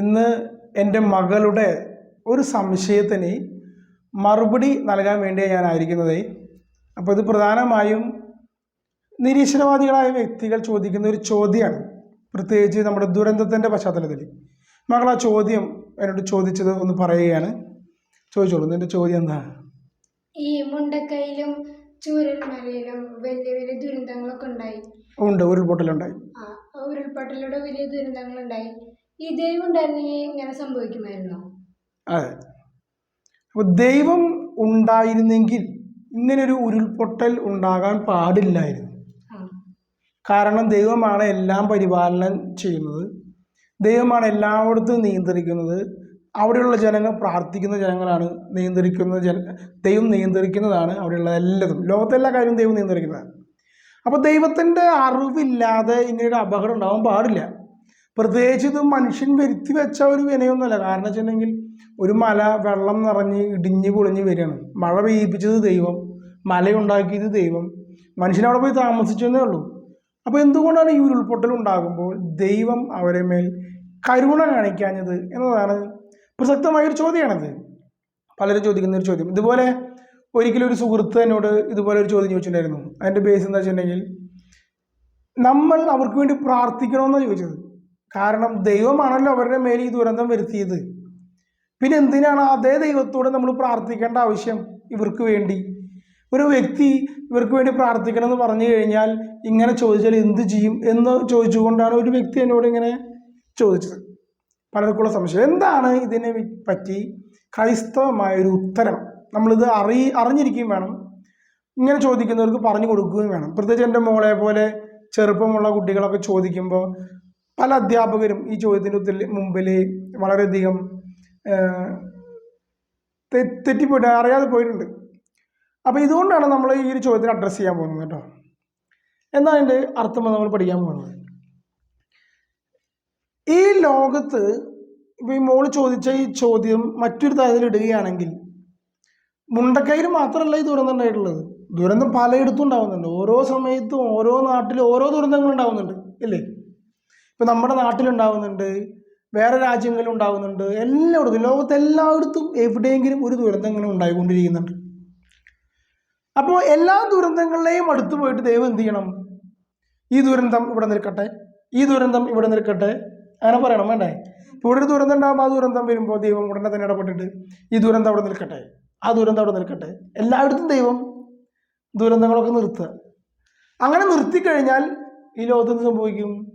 ഇന്ന് എന്റെ മകളുടെ ഒരു സംശയത്തിന് മറുപടി നൽകാൻ വേണ്ടിയാണ് ഞാനായിരിക്കുന്നത് അപ്പോൾ ഇത് പ്രധാനമായും നിരീശ്വരവാദികളായ വ്യക്തികൾ ചോദിക്കുന്ന ഒരു ചോദ്യമാണ്. പ്രത്യേകിച്ച് നമ്മുടെ ദുരന്തത്തിന്റെ പശ്ചാത്തലത്തിൽ. മകൾ ആ ചോദ്യം എന്നോട് ചോദിച്ചത് ഒന്ന് പറയുകയാണ്. ചോദിച്ചോളൂ നിന്റെ ചോദ്യം എന്താ? ഈ മുണ്ടക്കയിലും ചൂരൽമലയിലും വലിയ വലിയ ദുരന്തങ്ങളൊക്കെ ഉണ്ടായി. ഉണ്ട് ഉരുൾപൊട്ടലുണ്ടായി. ആ ഉരുൾപൊട്ടലൂടെ വലിയ ദുരന്തങ്ങളുണ്ടായി. ഈ ദൈവം ഉണ്ടായിരുന്നെങ്കിൽ ഇങ്ങനെ സംഭവിക്കുമായിരുന്നോ? അതെ. അപ്പോൾ ദൈവം ഉണ്ടായിരുന്നെങ്കിൽ ഇങ്ങനൊരു ഉരുൾപൊട്ടൽ ഉണ്ടാകാൻ പാടില്ലായിരുന്നു. കാരണം ദൈവമാണ് എല്ലാം പരിപാലനം ചെയ്യുന്നത്. ദൈവമാണ് എല്ലായിടത്തും നിയന്ത്രിക്കുന്നത്. അവിടെയുള്ള ജനങ്ങൾ പ്രാർത്ഥിക്കുന്ന ജനങ്ങളാണ് നിയന്ത്രിക്കുന്ന ജന ദൈവം നിയന്ത്രിക്കുന്നതാണ് അവിടെയുള്ള എല്ലാതും. ലോകത്തെല്ലാ കാര്യവും ദൈവം നിയന്ത്രിക്കുന്നതാണ്. അപ്പോൾ ദൈവത്തിന്റെ അറിവില്ലാതെ ഇങ്ങനൊരു അപകടം ഉണ്ടാവാൻ പാടില്ല. പ്രത്യേകിച്ച് ഇത് മനുഷ്യൻ വരുത്തി വെച്ച ഒരു വിനയൊന്നുമല്ല. കാരണം വെച്ചിട്ടുണ്ടെങ്കിൽ ഒരു മല വെള്ളം നിറഞ്ഞ് ഇടിഞ്ഞ് പൊളിഞ്ഞ് വരികയാണ്. മഴ പെയ്യിപ്പിച്ചത് ദൈവം മലയുണ്ടാക്കിയത് ദൈവം. മനുഷ്യനവിടെ പോയി താമസിച്ചെന്നേ ഉള്ളൂ. അപ്പോൾ എന്തുകൊണ്ടാണ് ഈ ഉരുൾപൊട്ടൽ ഉണ്ടാകുമ്പോൾ ദൈവം അവരെ മേൽ കരുണ കാണിക്കാഞ്ഞത് എന്നതാണ് പ്രസക്തമായൊരു ചോദ്യമാണത്. പലരും ചോദിക്കുന്ന ഒരു ചോദ്യം. ഇതുപോലെ ഒരിക്കലും ഒരു സുഹൃത്ത് എന്നോട് ഇതുപോലെ ഒരു ചോദ്യം ചോദിച്ചിട്ടുണ്ടായിരുന്നു. അതിന്റെ ബേസ് എന്താ വെച്ചിട്ടുണ്ടെങ്കിൽ നമ്മൾ അവർക്ക് വേണ്ടി പ്രാർത്ഥിക്കണമെന്നാണ് ചോദിച്ചത്. കാരണം ദൈവമാണല്ലോ അവരുടെ മേൽ ഈ ദുരന്തം വരുത്തിയത്. പിന്നെ എന്തിനാണ് അതേ ദൈവത്തോട് നമ്മൾ പ്രാർത്ഥിക്കേണ്ട ആവശ്യം ഇവർക്ക് വേണ്ടി? ഒരു വ്യക്തി ഇവർക്ക് വേണ്ടി പ്രാർത്ഥിക്കണം എന്ന് പറഞ്ഞു കഴിഞ്ഞാൽ ഇങ്ങനെ ചോദിച്ചാൽ എന്ത് ചെയ്യും എന്ന് ചോദിച്ചുകൊണ്ടാണ് ഒരു വ്യക്തി എന്നോട് ഇങ്ങനെ ചോദിച്ചത്. പലർക്കുള്ള സംശയം. എന്താണ് ഇതിനെ പറ്റി ക്രൈസ്തവമായ ഒരു ഉത്തരം? നമ്മളിത് അറി അറിഞ്ഞിരിക്കുകയും വേണം. ഇങ്ങനെ ചോദിക്കുന്നവർക്ക് പറഞ്ഞു കൊടുക്കുകയും വേണം. പ്രത്യേകിച്ച് എന്റെ മോളെ പോലെ ചെറുപ്പമുള്ള കുട്ടികളൊക്കെ ചോദിക്കുമ്പോൾ പല അധ്യാപകരും ഈ ചോദ്യത്തിന് മുമ്പിൽ വളരെയധികം തെറ്റിപ്പോയിട്ട് അറിയാതെ പോയിട്ടുണ്ട്. അപ്പോൾ ഇതുകൊണ്ടാണ് നമ്മൾ ഈ ഒരു ചോദ്യത്തിന് അഡ്രസ്സ് ചെയ്യാൻ പോകുന്നത് കേട്ടോ. എന്നാൽ അതിന്റെ അർത്ഥം നമ്മൾ പഠിക്കാൻ പോകുന്നത്? ഈ ലോകത്ത് ഇപ്പോൾ ഈ മോൾ ചോദിച്ച ഈ ചോദ്യം മറ്റൊരു തരത്തിൽ ഇടുകയാണെങ്കിൽ മുണ്ടക്കൈയിൽ മാത്രമല്ല ഈ ദുരന്തം ഉണ്ടായിട്ടുള്ളത്. ദുരന്തം പലയിടത്തും ഉണ്ടാകുന്നുണ്ട് ഓരോ സമയത്തും ഓരോ നാട്ടിലും ഓരോ ദുരന്തങ്ങൾ ഉണ്ടാവുന്നുണ്ട്. ഇല്ലേ? ഇപ്പം നമ്മുടെ നാട്ടിലുണ്ടാവുന്നുണ്ട് വേറെ രാജ്യങ്ങളിൽ ഉണ്ടാവുന്നുണ്ട് എല്ലായിടത്തും ലോകത്ത് എല്ലായിടത്തും എവിടെയെങ്കിലും ഒരു ദുരന്തം ഇങ്ങനെ ഉണ്ടായിക്കൊണ്ടിരിക്കുന്നുണ്ട്. അപ്പോൾ എല്ലാ ദുരന്തങ്ങളിലെയും അടുത്ത് പോയിട്ട് ദൈവം എന്ത് ചെയ്യണം? ഈ ദുരന്തം ഇവിടെ നിൽക്കട്ടെ ഈ ദുരന്തം ഇവിടെ നിൽക്കട്ടെ അങ്ങനെ പറയണം വേണ്ടേ? ഇവിടെ ഒരു ദുരന്തം ഉണ്ടാകുമ്പോൾ ആ ദുരന്തം വരുമ്പോൾ ദൈവം ഉടനെ തന്നെ ഇടപെട്ടിട്ട് ഈ ദുരന്തം അവിടെ നിൽക്കട്ടെ ആ ദുരന്തം അവിടെ നിൽക്കട്ടെ. എല്ലായിടത്തും ദൈവം ദുരന്തങ്ങളൊക്കെ നിർത്തുക. അങ്ങനെ നിർത്തിക്കഴിഞ്ഞാൽ ഈ ലോകത്ത് എന്ത് സംഭവിക്കും?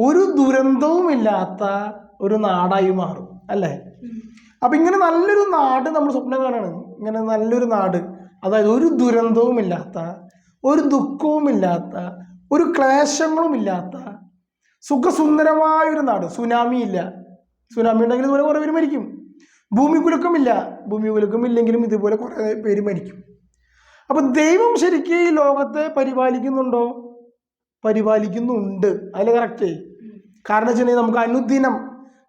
ഒരു ദുരന്തവുമില്ലാത്ത ഒരു നാടായി മാറും അല്ലേ? അപ്പം ഇങ്ങനെ നല്ലൊരു നാട് നമ്മൾ സ്വപ്നം കാണാണ്. ഇങ്ങനെ നല്ലൊരു നാട് അതായത് ഒരു ദുരന്തവുമില്ലാത്ത ഒരു ദുഃഖവുമില്ലാത്ത ഒരു ക്ലേശങ്ങളുമില്ലാത്ത സുഖസുന്ദരമായ ഒരു നാട്. സുനാമി ഇല്ല സുനാമി ഉണ്ടെങ്കിൽ ഇതുപോലെ കുറേ പേര് മരിക്കും. ഭൂമി കുലുക്കമില്ല. ഭൂമി കുലുക്കം ഇല്ലെങ്കിലും ഇതുപോലെ കുറേ പേര് മരിക്കും. അപ്പം ദൈവം ശരിക്കും ഈ ലോകത്തെ പരിപാലിക്കുന്നുണ്ടോ? പരിപാലിക്കുന്നുണ്ട്. അതിൽ കറക്റ്റ് കാരണം വെച്ചിട്ടുണ്ടെങ്കിൽ നമുക്ക് അനുദിനം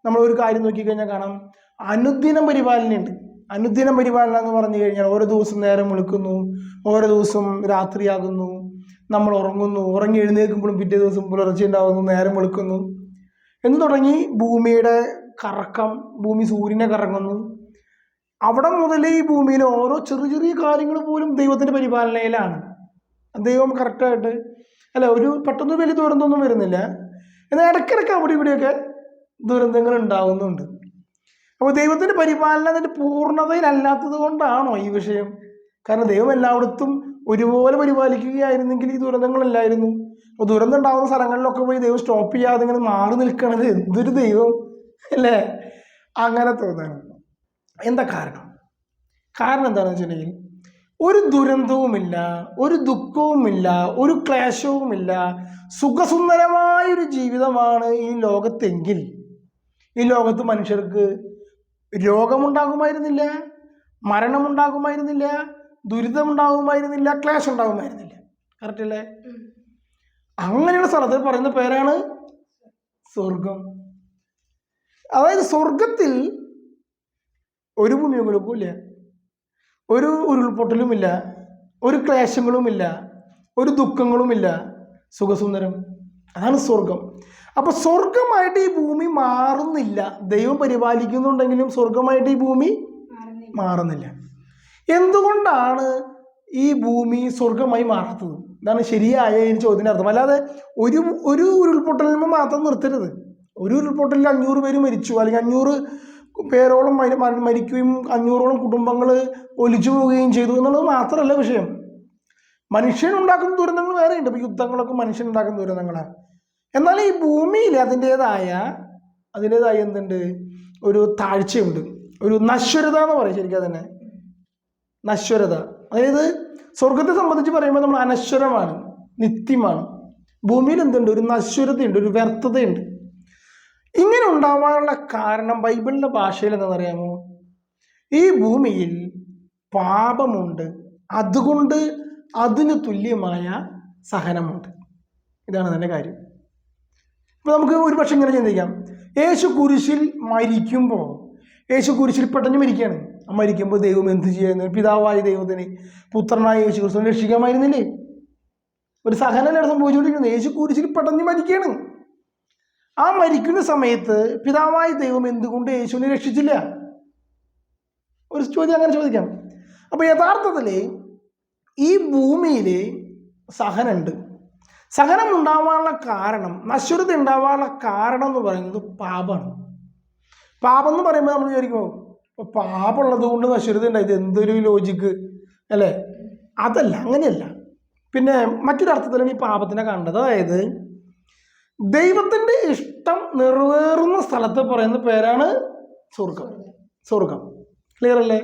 നമ്മൾ ഒരു കാര്യം നോക്കിക്കഴിഞ്ഞാൽ കാണാം. അനുദിനം പരിപാലനയുണ്ട്. അനുദിനം പരിപാലന എന്ന് പറഞ്ഞു കഴിഞ്ഞാൽ ഓരോ ദിവസം നേരം വിളിക്കുന്നു ഓരോ ദിവസം രാത്രിയാകുന്നു നമ്മൾ ഉറങ്ങുന്നു ഉറങ്ങി എഴുന്നേൽക്കുമ്പോഴും പിറ്റേ ദിവസം പുലർച്ചെ ഉണ്ടാകുന്നു നേരം വെളുക്കുന്നു. എന്ന് തുടങ്ങി ഭൂമിയുടെ കറക്കം ഭൂമി സൂര്യനെ കറങ്ങുന്നു. അവിടെ മുതൽ ഈ ഭൂമിയിലെ ഓരോ ചെറിയ ചെറിയ കാര്യങ്ങൾ പോലും ദൈവത്തിന്റെ പരിപാലനയിലാണ്. ദൈവം കറക്റ്റായിട്ട് അല്ല ഒരു പെട്ടെന്ന് വലിയ ദുരന്തമൊന്നും വരുന്നില്ല. എന്നാൽ ഇടയ്ക്കിടയ്ക്ക് അവിടെ ഇവിടെയൊക്കെ ദുരന്തങ്ങൾ ഉണ്ടാകുന്നുണ്ട് അപ്പോൾ ദൈവത്തിന്റെ പരിപാലനത്തിന്റെ പൂർണതയിലല്ലാത്തത് കൊണ്ടാണോ ഈ വിഷയം? കാരണം ദൈവം എല്ലായിടത്തും ഒരുപോലെ പരിപാലിക്കുകയായിരുന്നെങ്കിൽ ഈ ദുരന്തങ്ങളില്ലായിരുന്നു. അപ്പോൾ ദുരന്തം ഉണ്ടാകുന്ന സ്ഥലങ്ങളിലൊക്കെ പോയി ദൈവം സ്റ്റോപ്പ് ചെയ്യാതെ ഇങ്ങനെ മാറി നിൽക്കണത് എന്തൊരു ദൈവം അല്ലേ? അങ്ങനെ തോന്നുന്നു എന്താ കാരണം? കാരണം എന്താണെന്ന് വെച്ചിട്ടുണ്ടെങ്കിൽ ഒരു ദുരന്തവുമില്ല ഒരു ദുഃഖവുമില്ല ഒരു ക്ലേശവുമില്ല. സുഖസുന്ദരമായൊരു ജീവിതമാണ് ഈ ലോകത്തെങ്കിൽ. ഈ ലോകത്ത് മനുഷ്യർക്ക് രോഗമുണ്ടാകുമായിരുന്നില്ല മരണമുണ്ടാകുമായിരുന്നില്ല ദുരിതമുണ്ടാകുമായിരുന്നില്ല ക്ലേശം ഉണ്ടാകുമായിരുന്നില്ല കറക്റ്റ് അല്ലേ? അങ്ങനെയുള്ള സ്ഥലത്ത് പറയുന്ന പേരാണ് സ്വർഗം അതായത് സ്വർഗത്തിൽ ഒരു ഭൂമിയൊക്കെ ഒരു ഉരുൾപൊട്ടലുമില്ല ഒരു ക്ലേശങ്ങളുമില്ല ഒരു ദുഃഖങ്ങളുമില്ല. സുഖസുന്ദരം. അതാണ് സ്വർഗം അപ്പോൾ സ്വർഗമായിട്ട് ഈ ഭൂമി മാറുന്നില്ല. ദൈവം പരിപാലിക്കുന്നുണ്ടെങ്കിലും സ്വർഗമായിട്ട് ഈ ഭൂമി മാറുന്നില്ല. എന്തുകൊണ്ടാണ് ഈ ഭൂമി സ്വർഗമായി മാറാത്തത്? ഇതാണ് ശരിയായ ഈ ചോദ്യത്തിന്റെ അർത്ഥം അല്ലാതെ ഒരു ഒരു ഉരുൾപൊട്ടലിന് മാത്രം നിർത്തരുത്. ഒരു ഉരുൾപൊട്ടലിൽ അഞ്ഞൂറ് പേര് മരിച്ചു അല്ലെങ്കിൽ അഞ്ഞൂറ് പേരോളം മരി- മര- മരിക്കുകയും അഞ്ഞൂറോളം കുടുംബങ്ങൾ ഒലിച്ചു പോവുകയും ചെയ്തു എന്നുള്ളത് മാത്രമല്ല വിഷയം. മനുഷ്യൻ ഉണ്ടാക്കുന്ന ദുരന്തങ്ങൾ വേറെയുണ്ട്. ഇപ്പോൾ യുദ്ധങ്ങളൊക്കെ മനുഷ്യൻ ഉണ്ടാക്കുന്ന ദുരന്തങ്ങളാണ് എന്നാൽ ഈ ഭൂമിയിൽ അതിന്റേതായ അതിന്റേതായ എന്തുണ്ട്? ഒരു താഴ്ചയുണ്ട്. ഒരു നശ്വരത എന്ന് പറയും ശരിക്കും തന്നെ. നശ്വരത. അതായത് സ്വർഗത്തെ സംബന്ധിച്ച് പറയുമ്പോൾ നമ്മൾ അനശ്വരമാണ് നിത്യമാണ്. ഭൂമിയിൽ എന്തുണ്ട്? ഒരു നശ്വരതയുണ്ട് ഒരു വ്യർത്ഥതയുണ്ട്. ഇങ്ങനെ ഉണ്ടാവാനുള്ള കാരണം ബൈബിളിന്റെ ഭാഷയിൽ എന്താണെന്നറിയാമോ ഈ ഭൂമിയിൽ പാപമുണ്ട്. അതുകൊണ്ട് അതിന് തുല്യമായ സഹനമുണ്ട്. ഇതാണ് അതിന്റെ കാര്യം. ഇപ്പോൾ നമുക്ക് ഒരു പക്ഷെ ഇങ്ങനെ ചിന്തിക്കാം. യേശു കുരിശിൽ മരിക്കുമ്പോൾ യേശു കുരിശിൽ പെട്ടെന്ന് മരിക്കുകയാണ്. മരിക്കുമ്പോൾ ദൈവം എന്ത് ചെയ്യുന്നു? പിതാവായ ദൈവത്തിന് പുത്രനായ യേശു കുരിശിനെ രക്ഷിക്കാമായിരുന്നില്ലേ ഒരു സഹനം സംഭവിച്ചുകൊണ്ടിരിക്കുന്നത്? യേശു കുരിശിൽ പെട്ടെന്ന് മരിക്കുകയാണ്. ആ മരിക്കുന്ന സമയത്ത് പിതാവായ ദൈവം എന്തുകൊണ്ട് യേശുവിനെ രക്ഷിച്ചില്ല? ഒരു ചോദ്യം അങ്ങനെ ചോദിക്കാം. അപ്പോൾ യഥാർത്ഥത്തിൽ ഈ ഭൂമിയിൽ സഹനുണ്ട് സഹനം ഉണ്ടാവാനുള്ള കാരണം നശ്വരത ഉണ്ടാവാനുള്ള കാരണം എന്ന് പറയുന്നത് പാപമാണ്. പാപം എന്ന് പറയുമ്പോൾ നമ്മൾ വിചാരിക്കുമോ ഇപ്പോൾ പാപമുള്ളത് കൊണ്ട് നശ്വരത ഉണ്ടായത് എന്തൊരു ലോജിക്ക് അല്ലേ? അതല്ല അങ്ങനെയല്ല. പിന്നെ മറ്റൊരർത്ഥത്തിലാണ് ഈ പാപത്തിനെ കണ്ടത്. അതായത് ദൈവത്തിന്റെ ഇഷ്ടം നിറവേറുന്ന സ്ഥലത്ത് പറയുന്ന പേരാണ് സ്വർഗം. സ്വർഗം. ക്ലിയർ അല്ലേ?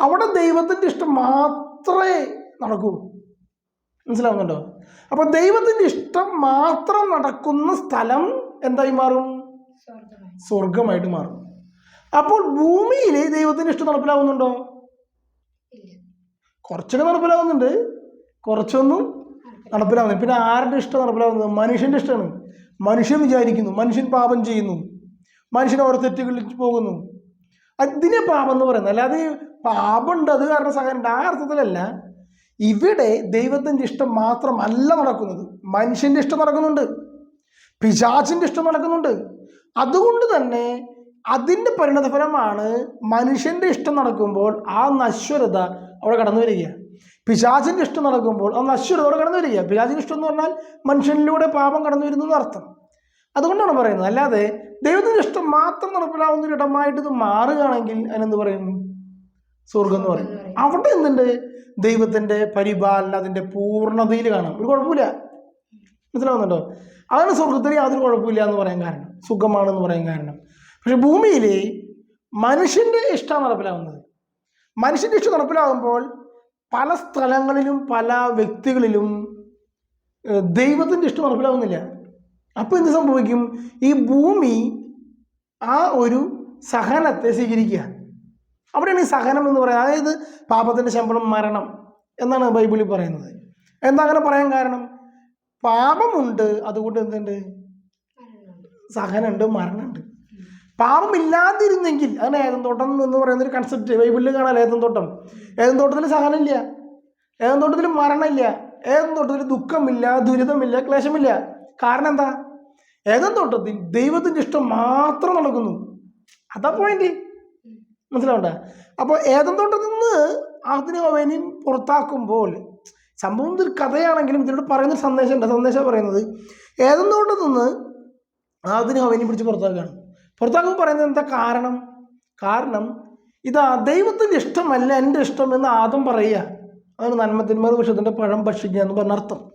അവിടെ ദൈവത്തിന്റെ ഇഷ്ടം മാത്രമേ നടക്കൂ. മനസ്സിലാവുന്നുണ്ടോ? അപ്പോൾ ദൈവത്തിന്റെ ഇഷ്ടം മാത്രം നടക്കുന്ന സ്ഥലം എന്തായി മാറും? സ്വർഗമായി സ്വർഗമായിട്ട് മാറും. അപ്പോൾ ഭൂമിയിൽ ദൈവത്തിന്റെ ഇഷ്ടം നടപ്പിലാവുന്നുണ്ടോ? കുറച്ചൊക്കെ നടപ്പിലാവുന്നുണ്ട്. കുറച്ചൊന്നും നടപ്പിലാവുന്നു പിന്നെ ആരുടെ ഇഷ്ടം നടപ്പിലാവുന്നത്? മനുഷ്യന്റെ ഇഷ്ടമാണ്. മനുഷ്യൻ വിചാരിക്കുന്നു മനുഷ്യൻ പാപം ചെയ്യുന്നു മനുഷ്യൻ ഓരോ തെറ്റുകളിൽ പോകുന്നു. അതിനെ പാപം എന്ന് പറയുന്നത്. അല്ലാതെ പാപമുണ്ട് അത് കാരണം സഹനുണ്ട് ആ അർത്ഥത്തിലല്ല. ഇവിടെ ദൈവത്തിന്റെ ഇഷ്ടം മാത്രമല്ല നടക്കുന്നത്. മനുഷ്യന്റെ ഇഷ്ടം നടക്കുന്നുണ്ട്. പിശാചിന്റെ ഇഷ്ടം നടക്കുന്നുണ്ട്. അതുകൊണ്ട് തന്നെ അതിന്റെ പരിണതഫലമാണ് മനുഷ്യന്റെ ഇഷ്ടം നടക്കുമ്പോൾ ആ നശ്വരത അവിടെ കടന്നു വരിക. പിശാചിന്റെ ഇഷ്ടം നടക്കുമ്പോൾ ആ നശ്വരത അവിടെ കടന്നു വരിക. പിശാചിന്റെ ഇഷ്ടം എന്ന് പറഞ്ഞാൽ മനുഷ്യനിലൂടെ പാപം കടന്നു വരുന്നു എന്ന് അർത്ഥം. അതുകൊണ്ടാണ് പറയുന്നത്. അല്ലാതെ ദൈവത്തിന്റെ ഇഷ്ടം മാത്രം നടപ്പിലാവുന്ന ഒരു ഇടമായിട്ട് ഇത് മാറുകയാണെങ്കിൽ അതിനെന്ത് പറയും? സ്വർഗം എന്ന് പറയും. അവിടെ എന്തുണ്ട്? ദൈവത്തിന്റെ പരിപാലന അതിന്റെ പൂർണതയിൽ കാണാം. ഒരു കുഴപ്പമില്ല. മനസ്സിലാവുന്നുണ്ടോ? അതാണ് സ്വർഗത്തിൽ യാതൊരു കുഴപ്പമില്ല എന്ന് പറയാൻ കാരണം. സുഖമാണെന്ന് പറയാൻ കാരണം. പക്ഷെ ഭൂമിയിൽ മനുഷ്യന്റെ ഇഷ്ടം നടപ്പിലാവുന്നത്. മനുഷ്യന്റെ ഇഷ്ടം നടപ്പിലാകുമ്പോൾ പല സ്ഥലങ്ങളിലും പല വ്യക്തികളിലും ദൈവത്തിന്റെ ദൈവത്തിന്റെ ഇഷ്ടം നടപ്പിലാവുന്നില്ല. അപ്പോൾ എന്ത് സംഭവിക്കും? ഈ ഭൂമി ആ ഒരു സഹനത്തെ സ്വീകരിക്കുക. അവിടെയാണ് ഈ സഹനം എന്ന് പറയുന്നത്. അതായത് പാപത്തിന്റെ ശമ്പളം മരണം എന്നാണ് ബൈബിളിൽ പറയുന്നത്. എന്താ അങ്ങനെ പറയാൻ കാരണം? പാപമുണ്ട് അതുകൊണ്ട് എന്തുണ്ട്. സഹനമുണ്ട് മരണമുണ്ട്. പാപമില്ലാതിരുന്നെങ്കിൽ അതാണ് ഏതൻ തോട്ടം എന്ന് പറയുന്ന ഒരു കൺസെപ്റ്റ് ബൈബിളിൽ കാണാൻ ഏതൻ തോട്ടം ഏതൻ തോട്ടത്തിൽ സഹനമില്ല. ഏതൻ തോട്ടത്തിൽ മരണമില്ല. ഏതൻ തോട്ടത്തിൽ ദുഃഖമില്ല ദുരിതമില്ല ക്ലേശമില്ല. കാരണം എന്താ? ഏതൻ തോട്ടത്തിൽ ദൈവത്തിന്റെ ഇഷ്ടം മാത്രം നടക്കുന്നു. അതാ പോയിന്റ് മനസ്സിലാവണ്ട? അപ്പോൾ ഏതം തോട്ടത്തിൽ നിന്ന് അതിനെ അവനെയും പുറത്താക്കുമ്പോൾ സംഭവം ഇതൊരു കഥയാണെങ്കിലും ഇതിലൂടെ പറയുന്ന സന്ദേശം ഉണ്ട്. സന്ദേശം പറയുന്നത് ഏതം തോട്ടത്തിൽ നിന്ന് അതിനെ അവനെയും പിടിച്ച് പുറത്താക്കുകയാണ്. പുറത്താക്കുമ്പോൾ പറയുന്നത് എന്താ കാരണം? കാരണം ഇതാ ദൈവത്തിന്റെ ഇഷ്ടമല്ല എന്റെ ഇഷ്ടം എന്ന് ആദ്യം പറയുക. അതാണ് നന്മത്തിന്മാർ വിഷത്തിന്റെ പഴം ഭക്ഷിക്കുക എന്ന് പറഞ്ഞ അർത്ഥം.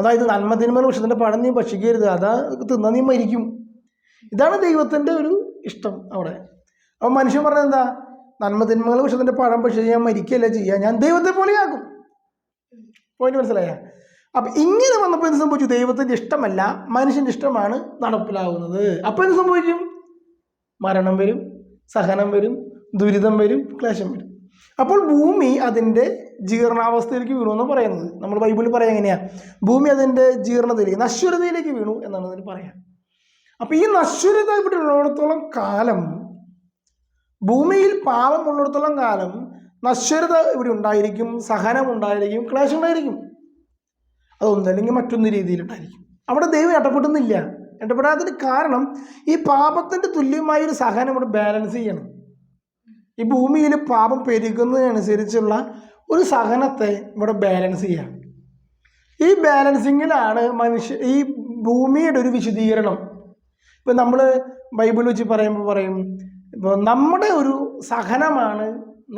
അതായത് നന്മത്തിന്മേൽ വിഷത്തിന്റെ പഴം നീ ഭക്ഷിക്കരുത്. അതാ തിന്നാൽ നീ മരിക്കും. ഇതാണ് ദൈവത്തിന്റെ ഒരു ഇഷ്ടം അവിടെ. അപ്പോൾ മനുഷ്യൻ പറഞ്ഞത് എന്താ? നന്മതിന്മകൾ വിഷത്തിന്റെ പഴം ഭക്ഷിച്ച് ഞാൻ മരിക്കുകയല്ല ചെയ്യുക ഞാൻ ദൈവത്തെ പോലെയാകും. പോയിന്റ് മനസ്സിലായ? അപ്പം ഇങ്ങനെ വന്നപ്പോൾ എന്ത് സംഭവിച്ചു? ദൈവത്തിന്റെ ഇഷ്ടമല്ല മനുഷ്യന്റെ ഇഷ്ടമാണ് നടപ്പിലാവുന്നത്. അപ്പോൾ എന്ത് സംഭവിക്കും? മരണം വരും സഹനം വരും ദുരിതം വരും ക്ലേശം വരും. അപ്പോൾ ഭൂമി അതിന്റെ ജീർണാവസ്ഥയിലേക്ക് വീണു എന്ന് പറയുന്നത്. നമ്മൾ ബൈബിളിൽ പറയാം എങ്ങനെയാണ് ഭൂമി അതിന്റെ ജീർണതയിലേക്ക് നശ്വരതയിലേക്ക് വീണു എന്നാണ് അതിന് പറയാം. അപ്പോൾ ഈ നശ്വരത ഇവിടെ ഉള്ളിടത്തോളം കാലം ഭൂമിയിൽ പാപം ഉള്ളിടത്തോളം കാലം നശ്വരത ഇവിടെ ഉണ്ടായിരിക്കും സഹനം ഉണ്ടായിരിക്കും ക്ലേശം ഉണ്ടായിരിക്കും. അതൊന്നല്ലെങ്കിൽ മറ്റൊന്ന് രീതിയിലുണ്ടായിരിക്കും. അവിടെ ദൈവം ഇടപെടുന്നില്ല. ഇടപെടാത്തതിന് കാരണം ഈ പാപത്തിന്റെ തുല്യമായ ഒരു സഹനം ഇവിടെ ബാലൻസ് ചെയ്യണം. ഈ ഭൂമിയിൽ പാപം പെരുകുന്നതിനനുസരിച്ചുള്ള ഒരു സഹനത്തെ ഇവിടെ ബാലൻസ് ചെയ്യാം. ഈ ബാലൻസിങ്ങിലാണ് മനുഷ്യ ഈ ഭൂമിയുടെ ഒരു വിശദീകരണം. ഇപ്പം നമ്മൾ ബൈബിൾ വെച്ച് പറയുമ്പോൾ പറയും ഇപ്പോൾ നമ്മുടെ ഒരു സഹനമാണ്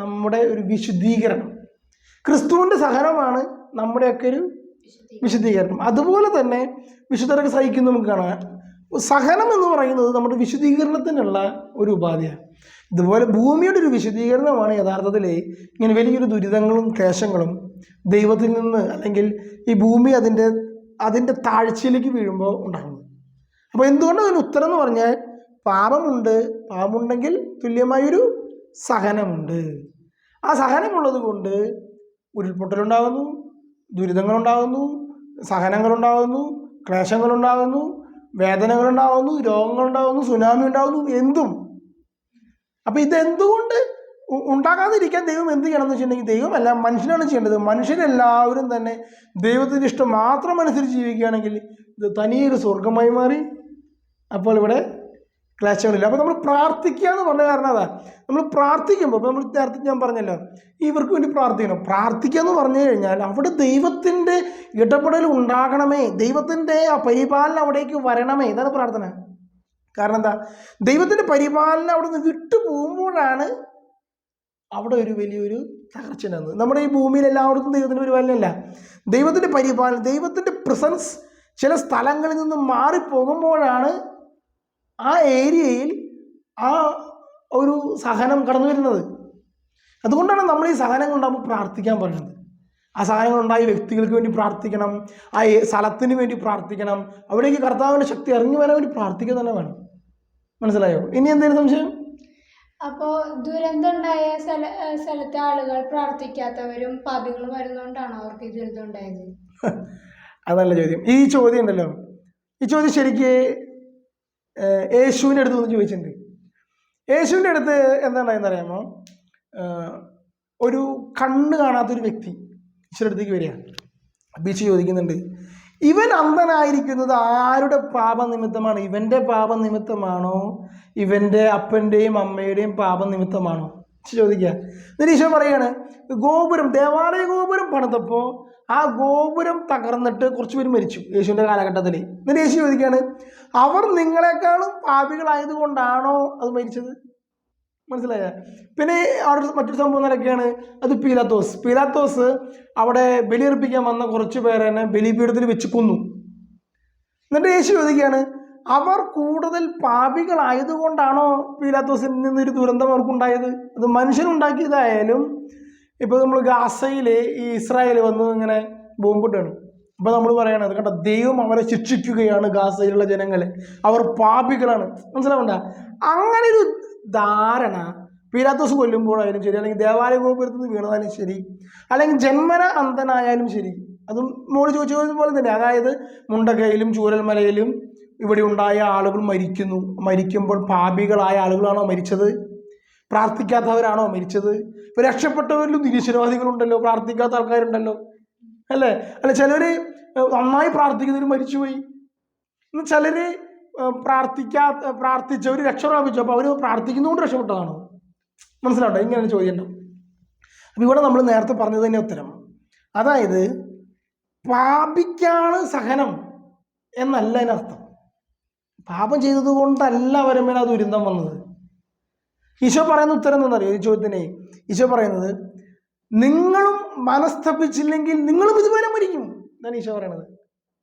നമ്മുടെ ഒരു വിശുദ്ധീകരണം ക്രിസ്തുവിന്റെ സഹനമാണ് നമ്മുടെയൊക്കെ ഒരു വിശുദ്ധീകരണം അതുപോലെ തന്നെ വിശുദ്ധരൊക്കെ സഹിക്കുന്ന നമുക്ക് കാണാം സഹനം എന്ന് പറയുന്നത് നമ്മുടെ വിശുദ്ധീകരണത്തിനുള്ള ഒരു ഉപാധിയാണ്. ഇതുപോലെ ഭൂമിയുടെ ഒരു വിശദീകരണമാണ് യഥാർത്ഥത്തിൽ ഇങ്ങനെ വലിയൊരു ദുരിതങ്ങളും ക്ലേശങ്ങളും ദൈവത്തിൽ നിന്ന് അല്ലെങ്കിൽ ഈ ഭൂമി അതിന്റെ അതിന്റെ താഴ്ചയിലേക്ക് വീഴുമ്പോൾ ഉണ്ടാകുന്നത്. അപ്പോൾ എന്തുകൊണ്ട് അതിന് ഉത്തരം എന്ന് പറഞ്ഞാൽ പാപമുണ്ട് പാപമുണ്ടെങ്കിൽ തുല്യമായൊരു സഹനമുണ്ട്. ആ സഹനമുള്ളത് കൊണ്ട് ഉരുൾപൊട്ടലുണ്ടാകുന്നു ദുരിതങ്ങളുണ്ടാകുന്നു സഹനങ്ങളുണ്ടാകുന്നു ക്ലേശങ്ങളുണ്ടാകുന്നു വേദനകളുണ്ടാകുന്നു രോഗങ്ങളുണ്ടാകുന്നു സുനാമി ഉണ്ടാകുന്നു എന്തും അപ്പം ഇതെന്തുകൊണ്ട് ഉണ്ടാകാതിരിക്കാൻ ദൈവം എന്ത് ചെയ്യണം എന്ന് വെച്ചിട്ടുണ്ടെങ്കിൽ ദൈവം അല്ല മനുഷ്യനാണ് ചെയ്യേണ്ടത്. മനുഷ്യരെല്ലാവരും തന്നെ ദൈവത്തിന്റെ ഇഷ്ടം മാത്രം അനുസരിച്ച് ജീവിക്കുകയാണെങ്കിൽ ഇത് തനിയൊരു സ്വർഗമായി മാറി. അപ്പോൾ ഇവിടെ ക്ലാശുകളില്ല അപ്പോൾ നമ്മൾ പ്രാർത്ഥിക്കുക എന്ന് പറഞ്ഞ കാരണം അതാ. നമ്മൾ പ്രാർത്ഥിക്കുമ്പോൾ ഇപ്പോൾ നമ്മൾ നേരത്തെ ഞാൻ പറഞ്ഞല്ലോ ഇവർക്ക് വേണ്ടി പ്രാർത്ഥിക്കണം. പ്രാർത്ഥിക്കുക എന്ന് പറഞ്ഞു കഴിഞ്ഞാൽ അവിടെ ദൈവത്തിന്റെ ഇടപെടൽ ഉണ്ടാകണമേ. ദൈവത്തിന്റെ ആ പരിപാലനം അവിടേക്ക് വരണമേ. ഇതാണ് പ്രാർത്ഥന. കാരണം എന്താ ദൈവത്തിന്റെ പരിപാലനം അവിടെ നിന്ന് വിട്ടു പോകുമ്പോഴാണ് അവിടെ ഒരു വലിയൊരു തകർച്ച ഉണ്ടാകുന്നത്. നമ്മുടെ ഈ ഭൂമിയിൽ എല്ലായിടത്തും ദൈവത്തിന്റെ പരിപാലനമല്ല ദൈവത്തിന്റെ പരിപാലനം ദൈവത്തിന്റെ പ്രസൻസ് ചില സ്ഥലങ്ങളിൽ നിന്ന് മാറിപ്പോകുമ്പോഴാണ് ആ ഏരിയയിൽ ആ ഒരു സഹനം കടന്നു വരുന്നത്. അതുകൊണ്ടാണ് നമ്മൾ ഈ സഹനങ്ങൾ ഉണ്ടാകുമ്പോൾ പ്രാർത്ഥിക്കാൻ പറയുന്നത്. ആ സഹനങ്ങൾ ഉണ്ടായ വ്യക്തികൾക്ക് വേണ്ടി പ്രാർത്ഥിക്കണം ആ സ്ഥലത്തിന് വേണ്ടി പ്രാർത്ഥിക്കണം അവിടേക്ക് കർത്താവിന്റെ ശക്തി ഇറങ്ങി വരാൻ വേണ്ടി പ്രാർത്ഥിക്കുക തന്നെ വേണം. മനസ്സിലായോ? ഇനി എന്തെങ്കിലും സംശയം? അപ്പോൾ ദുരന്തമുണ്ടായ സ്ഥല സ്ഥലത്തെ ആളുകൾ പ്രാർത്ഥിക്കാത്തവരും പാപികളും വരുന്നോണ്ടാണോ അവർക്ക് ഈ ദുരിതം ഉണ്ടായത്? അതല്ല ചോദ്യം. ഈ ചോദ്യം ഉണ്ടല്ലോ ഈ ചോദ്യം ശരിക്ക് യേശുവിന്റെ യേശുവിന്റെ അടുത്ത് ഒന്ന് ചോദിച്ചിട്ടുണ്ട്. യേശുവിന്റെ അടുത്ത് എന്താണെന്ന് അറിയാമോ? ഒരു കണ്ണ് കാണാത്തൊരു വ്യക്തി ഈശ്വരടുത്തേക്ക് വരിക. ബീച്ച് ചോദിക്കുന്നുണ്ട്. ഇവൻ അന്ധനായിരിക്കുന്നത് ആരുടെ പാപനിമിത്തമാണ്? ഇവന്റെ പാപനിമിത്തമാണോ? ഇവന്റെ അപ്പന്റെയും അമ്മയുടെയും പാപനിമിത്തമാണോ? എന്നിട്ട് ഈശോ പറയാണ് ഗോപുരം ദേവാലയ ഗോപുരം പണിതപ്പോൾ ആ ഗോപുരം തകർന്നിട്ട് കുറച്ച് പേര് മരിച്ചു യേശുവിന്റെ കാലഘട്ടത്തിൽ എന്നിട്ട് ചോദിക്കുകയാണ് അവർ നിങ്ങളെക്കാളും പാപികളായതുകൊണ്ടാണോ അത് മരിച്ചത്? മനസ്സിലായ? പിന്നെ അവിടെ മറ്റൊരു സംഭവം നടക്കുകയാണ്. അത് പീലാത്തോസ്. പീലാത്തോസ് അവിടെ ബലിയർപ്പിക്കാൻ വന്ന കുറച്ച് പേരെ തന്നെ ബലിപീഠത്തിൽ വെച്ച് കൊന്നു. എന്നിട്ട് യേശു ചോദിക്കുകയാണ് അവർ കൂടുതൽ പാപികളായതുകൊണ്ടാണോ പീലാത്തോസിൽ നിന്നൊരു ദുരന്തം അവർക്കുണ്ടായത്? അത് മനുഷ്യനുണ്ടാക്കിയതായാലും ഇപ്പോൾ നമ്മൾ ഗാസയിൽ ഈ ഇസ്രായേൽ വന്ന് ഇങ്ങനെ ബോംബിട്ടാണ്. അപ്പോൾ നമ്മൾ പറയണത് കണ്ട? ദൈവം അവരെ ശിക്ഷിക്കുകയാണ് ഗാസയിലുള്ള ജനങ്ങളെ. അവർ പാപികളാണ്. മനസ്സിലാവണ്ട? അങ്ങനെ ഒരു ധാരണ. പീലാത്തോസ് കൊല്ലുമ്പോഴായാലും ശരി അല്ലെങ്കിൽ ദേവാലയ ഗോപുരത്തിൽ നിന്ന് വീണതായാലും ശരി അല്ലെങ്കിൽ ജന്മന അന്ധനായാലും ശരി അതും മോൾ ചോദിച്ചതുപോലെ തന്നെ. അതായത് മുണ്ടകയിലും ചൂരൽമലയിലും ഇവിടെ ഉണ്ടായ ആളുകൾ മരിക്കുന്നു. മരിക്കുമ്പോൾ പാപികളായ ആളുകളാണോ മരിച്ചത്? പ്രാർത്ഥിക്കാത്തവരാണോ മരിച്ചത്? ഇപ്പോൾ രക്ഷപ്പെട്ടവരിലും നിരീശ്വരവാദികളുണ്ടല്ലോ പ്രാർത്ഥിക്കാത്ത ആൾക്കാരുണ്ടല്ലോ അല്ലേ? അല്ല ചിലർ നന്നായി പ്രാർത്ഥിക്കുന്നവർ മരിച്ചുപോയി. ചിലർ പ്രാർത്ഥിക്കാ പ്രാർത്ഥിച്ചവർ രക്ഷ പ്രാപിച്ചു അപ്പോൾ അവർ പ്രാർത്ഥിക്കുന്നതുകൊണ്ട് രക്ഷപ്പെട്ടതാണ്. മനസ്സിലാവട്ടെ ഇങ്ങനെ ചോദ്യം അപ്പോൾ ഇവിടെ നമ്മൾ നേരത്തെ പറഞ്ഞത് തന്നെ ഉത്തരം. അതായത് പാപിക്കാണ് സഹനം എന്നല്ല അതിനർത്ഥം പാപം ചെയ്തത് കൊണ്ടല്ല അവരമേൽ ആ ദുരിതം വന്നത്. ഈശോ പറയുന്ന ഉത്തരം എന്താണെന്നറിയോ ഈ ചോദ്യത്തിനെ. ഈശോ പറയുന്നത് നിങ്ങളും മനസ്തപ്പിച്ചില്ലെങ്കിൽ നിങ്ങളും ഇതുപോലെ മരിക്കും എന്നാണ് ഈശോ പറയണത്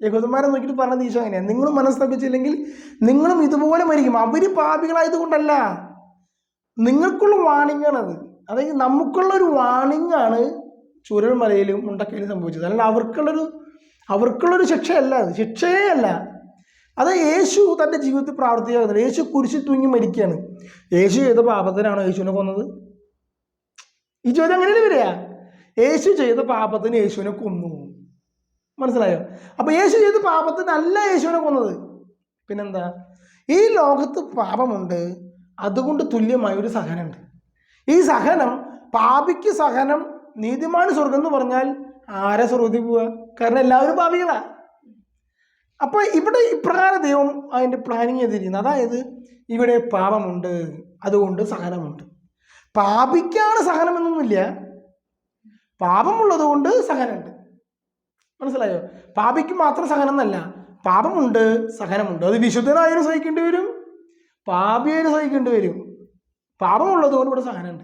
യഹൂദന്മാരെ നോക്കിയിട്ട് പറഞ്ഞത് ഈശോ അങ്ങനെയാണ് നിങ്ങളും മനസ്തപിച്ചില്ലെങ്കിൽ നിങ്ങളും ഇതുപോലെ മരിക്കും. അവർ പാപികളായതുകൊണ്ടല്ല. നിങ്ങൾക്കുള്ള വാണിംഗ് ആണത് അതായത് നമുക്കുള്ള ഒരു വാണിംഗ് ആണ് ചുരൽമലയിലും മുണ്ടക്കയിലും സംഭവിച്ചത്. അല്ല അവർക്കുള്ളൊരു അവർക്കുള്ളൊരു ശിക്ഷയല്ല അത്. ശിക്ഷയേ അല്ല. അത് യേശു തന്റെ ജീവിതത്തിൽ പ്രാർത്ഥിക്കുന്നത് യേശു കുരിശിൽ തൂങ്ങി മരിക്കുകയാണ്. യേശു ചെയ്ത പാപത്തിനാണോ യേശുവിനെ കൊന്നത്? ഈ ചോദ്യം അങ്ങനെയല്ലേ വരിക? യേശു ചെയ്ത പാപത്തിന് യേശുവിനെ കൊന്നു. മനസ്സിലായോ? അപ്പോൾ യേശു ചെയ്ത് പാപത്തിനല്ല യേശുവിനെ കൊന്നത്. പിന്നെന്താ? ഈ ലോകത്ത് പാപമുണ്ട് അതുകൊണ്ട് തുല്യമായ ഒരു സഹനമുണ്ട്. ഈ സഹനം പാപിക്ക് സഹനം നീതിമാന് സ്വർഗം എന്ന് പറഞ്ഞാൽ ആരെ സ്വർഗത്തിൽ പോവുക? കാരണം എല്ലാവരും പാപികളാണ് അപ്പോൾ ഇവിടെ ഇപ്രകാരം ദൈവം അതിന്റെ പ്ലാനിങ് ചെയ്തിരിക്കുന്നത് അതായത് ഇവിടെ പാപമുണ്ട് അതുകൊണ്ട് സഹനമുണ്ട്. പാപിക്കാണ് സഹനമെന്നൊന്നുമില്ല. പാപമുള്ളത് കൊണ്ട് സഹനമുണ്ട്. മനസ്സിലായോ? പാപിക്ക് മാത്രം സഹനം എന്നല്ല പാപമുണ്ട് സഹനമുണ്ട്. അത് വിശുദ്ധനായാലും സഹിക്കേണ്ടി വരും. പാപിയായാലും സഹിക്കേണ്ടി വരും. പാപമുള്ളത് കൊണ്ട് ഇവിടെ സഹനമുണ്ട്.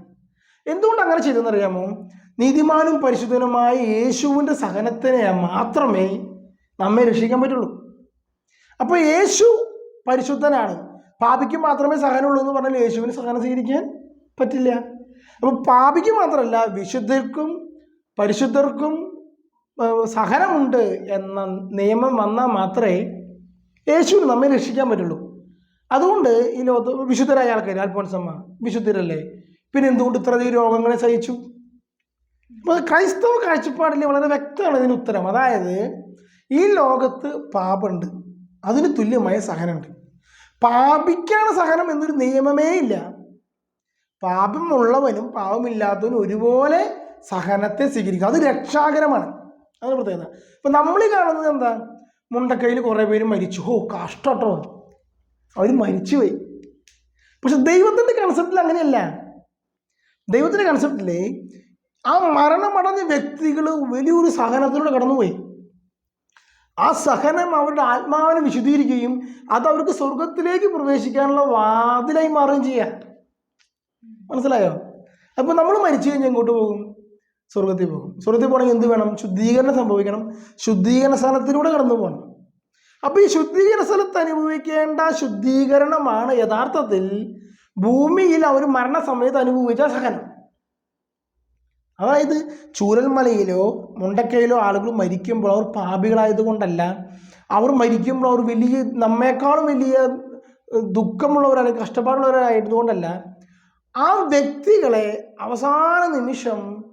എന്തുകൊണ്ട് അങ്ങനെ ചെയ്തെന്നറിയാമോ നീതിമാനും പരിശുദ്ധനുമായ യേശുവിന്റെ സഹനത്തിനെ മാത്രമേ നമ്മെ രക്ഷിക്കാൻ പറ്റുള്ളൂ. അപ്പോൾ യേശു പരിശുദ്ധനാണ്. പാപിക്ക് മാത്രമേ സഹനമുള്ളൂ എന്ന് പറഞ്ഞാൽ യേശുവിന് സഹനം സ്വീകരിക്കാൻ പറ്റില്ല. അപ്പോൾ പാപിക്ക് മാത്രമല്ല വിശുദ്ധർക്കും പരിശുദ്ധർക്കും സഹനമുണ്ട് എന്ന നിയമം വന്നാൽ മാത്രമേ യേശുവിന് നമ്മെ രക്ഷിക്കാൻ പറ്റുള്ളൂ. അതുകൊണ്ട് ഈ ലോകത്ത് വിശുദ്ധരായ ആൾക്കാർ അൽഫോൻസമ്മ വിശുദ്ധരല്ലേ? പിന്നെ എന്തുകൊണ്ട് ഇത്രയധികം രോഗങ്ങളെ സഹിച്ചു? അപ്പോൾ ക്രൈസ്തവ കാഴ്ചപ്പാടിൽ വളരെ വ്യക്തമാണ് ഇതിന് ഉത്തരം. അതായത് ഈ ലോകത്ത് പാപമുണ്ട് അതിന് തുല്യമായ സഹനമുണ്ട്. പാപിക്കാണ് സഹനം എന്നൊരു നിയമമേ ഇല്ല. പാപമുള്ളവനും പാപമില്ലാത്തവനും ഒരുപോലെ സഹനത്തെ സ്വീകരിക്കും. അത് രക്ഷാകരമാണ്. അതാണ് പ്രത്യേകത. ഇപ്പം നമ്മൾ കാണുന്നത് എന്താ? മുണ്ടക്കൈയിൽ കുറേ പേര് മരിച്ചു. ഓ കഷ്ടട്ടോ. അവർ മരിച്ചു പോയി പക്ഷെ ദൈവത്തിന്റെ കൺസെപ്റ്റിൽ അങ്ങനെയല്ല. ദൈവത്തിന്റെ കൺസെപ്റ്റിൽ ആ മരണമടഞ്ഞ വ്യക്തികൾ വലിയൊരു സഹനത്തിലൂടെ കടന്നുപോയി. ആ സഹനം അവരുടെ ആത്മാവിനെ വിശദീകരിക്കുകയും അത് അവർക്ക് സ്വർഗത്തിലേക്ക് പ്രവേശിക്കാനുള്ള വാതിലായി മാറുകയും ചെയ്യാം. മനസ്സിലായോ? അപ്പോൾ നമ്മൾ മരിച്ചു കഴിഞ്ഞാൽ എങ്ങോട്ട് പോകും? സ്വർഗത്തിൽ പോകും. സ്വർഗത്തിൽ പോകണമെങ്കിൽ എന്ത് വേണം? ശുദ്ധീകരണം സംഭവിക്കണം. ശുദ്ധീകരണ സ്ഥലത്തിലൂടെ കടന്നു പോകണം. അപ്പോൾ ഈ ശുദ്ധീകരണ സ്ഥലത്ത് അനുഭവിക്കേണ്ട ശുദ്ധീകരണമാണ് യഥാർത്ഥത്തിൽ ഭൂമിയിൽ അവർ മരണസമയത്ത് അനുഭവിച്ച സഹനം. അതായത് ചൂരൽമലയിലോ മുണ്ടക്കയിലോ ആളുകൾ മരിക്കുമ്പോൾ അവർ പാപികളായതുകൊണ്ടല്ല അവർ മരിക്കുമ്പോൾ അവർ വലിയ നമ്മേക്കാളും വലിയ ദുഃഖമുള്ളവരാണ് കഷ്ടപ്പാടുള്ളവരായതുകൊണ്ടല്ല ആ വ്യക്തികളെ അവസാന നിമിഷം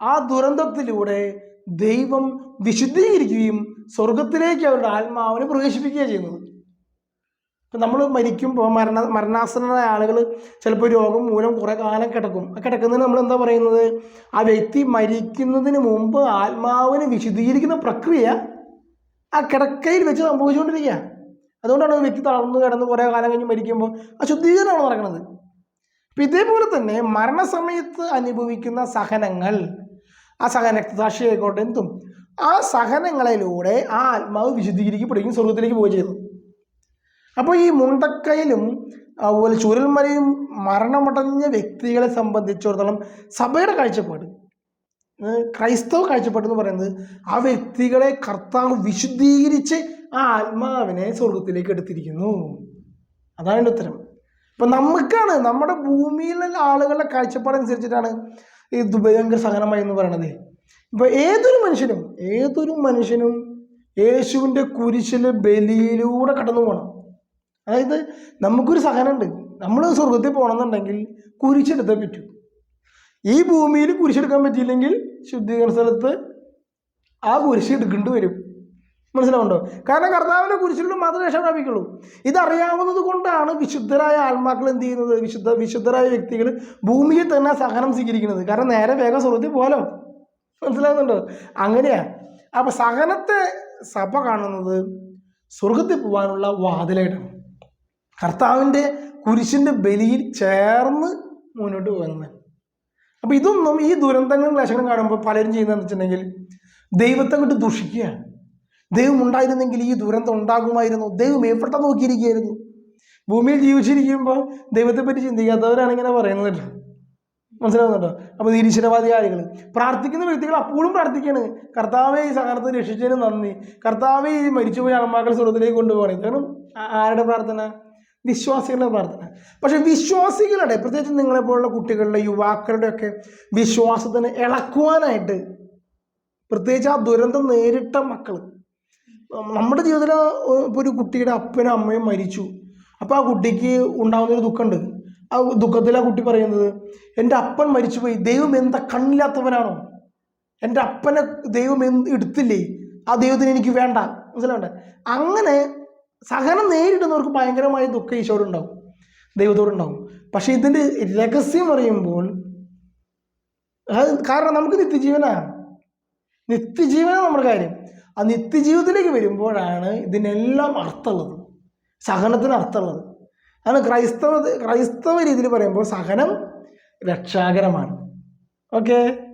ആ ദുരന്തത്തിലൂടെ ദൈവം വിശുദ്ധീകരിക്കുകയും സ്വർഗത്തിലേക്ക് അവരുടെ ആത്മാവിനെ പ്രവേശിപ്പിക്കുകയാണ് ചെയ്യുന്നത്. ഇപ്പം നമ്മൾ മരിക്കുമ്പോൾ മരണ മരണാസനായ ആളുകൾ ചിലപ്പോൾ രോഗം മൂലം കുറേ കാലം കിടക്കും. ആ കിടക്കുന്നതിന് നമ്മൾ എന്താ പറയുന്നത്? ആ വ്യക്തി മരിക്കുന്നതിന് മുമ്പ് ആത്മാവിനെ വിശുദ്ധീകരിക്കുന്ന പ്രക്രിയ ആ കിടക്കയിൽ വെച്ച് സംഭവിച്ചുകൊണ്ടിരിക്കുക. അതുകൊണ്ടാണ് ഒരു വ്യക്തി തളർന്നു കിടന്ന് കുറേ കാലം കഴിഞ്ഞ് മരിക്കുമ്പോൾ ആ ശുദ്ധീകരണമാണ് നടക്കുന്നത്. അപ്പം ഇതേപോലെ തന്നെ മരണസമയത്ത് അനുഭവിക്കുന്ന സഹനങ്ങൾ ആ സഹന രക്തസാക്ഷി ആയിക്കോട്ടെ എന്തും. ആ സഹനങ്ങളിലൂടെ ആ ആത്മാവ് വിശുദ്ധീകരിക്കപ്പെടുകയും സ്വർഗത്തിലേക്ക് പോവുകയും ചെയ്തു. അപ്പോൾ ഈ മുണ്ടക്കയിലും അതുപോലെ ചുരൽമലയും മരണമടഞ്ഞ വ്യക്തികളെ സംബന്ധിച്ചിടത്തോളം സഭയുടെ കാഴ്ചപ്പാട് ക്രൈസ്തവ കാഴ്ചപ്പാട് എന്ന് പറയുന്നത് ആ വ്യക്തികളെ കർത്താവ് വിശുദ്ധീകരിച്ച് ആ ആത്മാവിനെ സ്വർഗത്തിലേക്ക് എടുത്തിരിക്കുന്നു. അതാണ് ഉത്തരം. ഇപ്പം നമുക്കാണ് നമ്മുടെ ഭൂമിയിലുള്ള ആളുകളുടെ കാഴ്ചപ്പാടനുസരിച്ചിട്ടാണ് ഈ ഭയങ്കര സഹനമായി എന്ന് പറയണത്. ഇപ്പൊ ഏതൊരു മനുഷ്യനും ഏതൊരു മനുഷ്യനും യേശുവിന്റെ കുരിശിലെ ബലിയിലൂടെ കടന്നു പോകണം അതായത് നമുക്കൊരു സഹനമുണ്ട്. നമ്മൾ സ്വർഗത്തിൽ പോകണമെന്നുണ്ടെങ്കിൽ കുരിശെടുത്തേ പറ്റൂ. ഈ ഭൂമിയിൽ കുരിശെടുക്കാൻ പറ്റിയില്ലെങ്കിൽ ശുദ്ധീകരണ സ്ഥലത്ത് ആ കുരിശ് എടുക്കേണ്ടി വരും. മനസ്സിലാവുണ്ടോ? കാരണം കർത്താവിനെ കുരിശിലുള്ള മാത്രമേ രക്ഷ പ്രാപിക്കുള്ളൂ. ഇതറിയാവുന്നത് കൊണ്ടാണ് വിശുദ്ധരായ ആത്മാക്കൾ എന്ത് ചെയ്യുന്നത്? വിശുദ്ധ വിശുദ്ധരായ വ്യക്തികൾ ഭൂമിയിൽ തന്നെ സഹനം സ്വീകരിക്കുന്നത്. കാരണം നേരെ വേഗം സ്വർഗത്തിൽ പോലോ മനസ്സിലാവുന്നുണ്ടോ? അങ്ങനെയാ. അപ്പം സഹനത്തെ സഭ കാണുന്നത് സ്വർഗത്തിൽ പോകാനുള്ള വാതിലായിട്ടാണ്. കർത്താവിന്റെ കുരിശിന്റെ ബലിയിൽ ചേർന്ന് മുന്നോട്ട് പോകുന്നത്. അപ്പോൾ ഇതൊന്നും ഈ ദുരന്തങ്ങളും ക്ലേശങ്ങളും കാണുമ്പോൾ പലരും ചെയ്യുന്നതെന്ന് വെച്ചിട്ടുണ്ടെങ്കിൽ ദൈവത്തെ കൊണ്ട് ദുഷിക്കുകയാണ്. ദൈവം ഉണ്ടായിരുന്നെങ്കിൽ ഈ ദുരന്തം ഉണ്ടാകുമായിരുന്നു. ദൈവം എവിടെ നോക്കിയിരിക്കുകയായിരുന്നു? ഭൂമിയിൽ ജീവിച്ചിരിക്കുമ്പോൾ ദൈവത്തെപ്പറ്റി ചിന്തിക്കാത്തവരാണ് ഇങ്ങനെ പറയുന്നത് മനസ്സിലാവുന്നുണ്ടോ? അപ്പോൾ നിരീശ്വരവാദി ആളുകൾ പ്രാർത്ഥിക്കുന്ന വ്യക്തികൾ അപ്പോഴും പ്രാർത്ഥിക്കുകയാണ്. കർത്താവെ ഈ സഹനത്തെ രക്ഷിച്ചതിന് നന്ദി. കർത്താവെ ഈ മരിച്ചുപോയ അമ്മക്കൾ സ്വർഗത്തിലേക്ക് കൊണ്ടുപോകണം. കാരണം ആരുടെ പ്രാർത്ഥന? വിശ്വാസികളുടെ പ്രാർത്ഥന. പക്ഷെ വിശ്വാസികളുടെ പ്രത്യേകിച്ച് നിങ്ങളെപ്പോലുള്ള കുട്ടികളുടെ യുവാക്കളുടെ ഒക്കെ വിശ്വാസത്തിന് ഇളക്കുവാനായിട്ട് പ്രത്യേകിച്ച് ആ ദുരന്തം നേരിട്ട മക്കൾ നമ്മുടെ ജീവിതത്തിൽ ഇപ്പോൾ ഒരു കുട്ടിയുടെ അപ്പനും അമ്മയും മരിച്ചു. അപ്പോൾ ആ കുട്ടിക്ക് ഉണ്ടാകുന്ന ഒരു ദുഃഖമുണ്ട്. ആ ദുഃഖത്തിൽ ആ കുട്ടി പറയുന്നത് എന്റെ അപ്പൻ മരിച്ചുപോയി. ദൈവം എന്താ കണ്ണില്ലാത്തവനാണോ? എന്റെ അപ്പനെ ദൈവം എന്ത് എടുത്തില്ലേ? ആ ദൈവത്തിന് എനിക്ക് വേണ്ട. മനസ്സിലാവണ്ടേ? അങ്ങനെ സഹനം നേരിടുന്നവർക്ക് ഭയങ്കരമായ ദുഃഖം ഈശോടുണ്ടാവും ദൈവത്തോടുണ്ടാവും പക്ഷേ ഇതിന്റെ രഹസ്യം പറയുമ്പോൾ കാരണം നമുക്ക് നിത്യജീവനാണ്. നിത്യജീവനാണ് നമ്മുടെ കാര്യം. ആ നിത്യജീവിതത്തിലേക്ക് വരുമ്പോഴാണ് ഇതിനെല്ലാം അർത്ഥമുള്ളത്. സഹനത്തിന് അർത്ഥമുള്ളത്. അതാണ് ക്രൈസ്തവ ക്രൈസ്തവ രീതിയിൽ പറയുമ്പോൾ സഹനം രക്ഷാകരമാണ്. ഓക്കെ